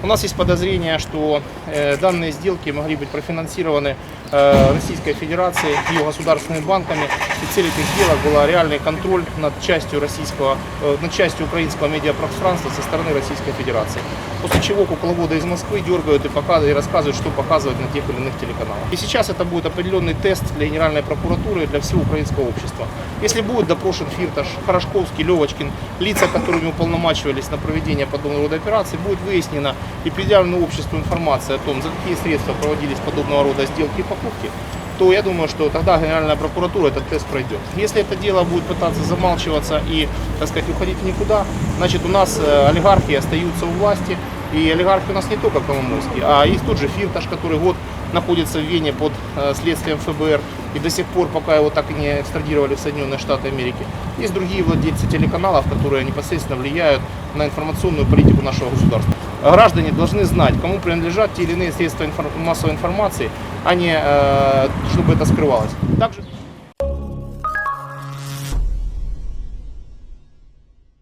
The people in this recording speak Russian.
У нас есть подозрение, что э, данные сделки могли быть профинансированы э, Российской Федерацией, ее государственными банками. И цель этих сделок была реальный контроль над частью российского, э, над частью украинского медиапространства со стороны Российской Федерации. После чего кукловоды из Москвы дергают и показывают, и рассказывают, что показывать на тех или иных телеканалах. И сейчас это будет определенный тест для Генеральной прокуратуры и для всего украинского общества. Если будет допрошен Фирташ, Порошковский, Левочкин, лица, которыми уполномачивались на проведение подобного рода операций, будет выяснена и предъявлена обществу информация о том, за какие средства проводились подобного рода сделки и покупки, то я думаю, что тогда Генеральная прокуратура этот тест пройдет. Если это дело будет пытаться замалчиваться и, так сказать, уходить никуда, значит у нас э, олигархи остаются у власти, и олигархи у нас не только Коломойский, а есть тот же Фирташ, который год находится в Вене под э, следствием ФБР, и до сих пор, пока его так и не экстрадировали в Соединенные Штаты Америки. Есть другие владельцы телеканалов, которые непосредственно влияют на информационную политику нашего государства. Граждане должны знать, кому принадлежат те или иные средства инфор- массовой информации, а не э, чтобы это скрывалось. Также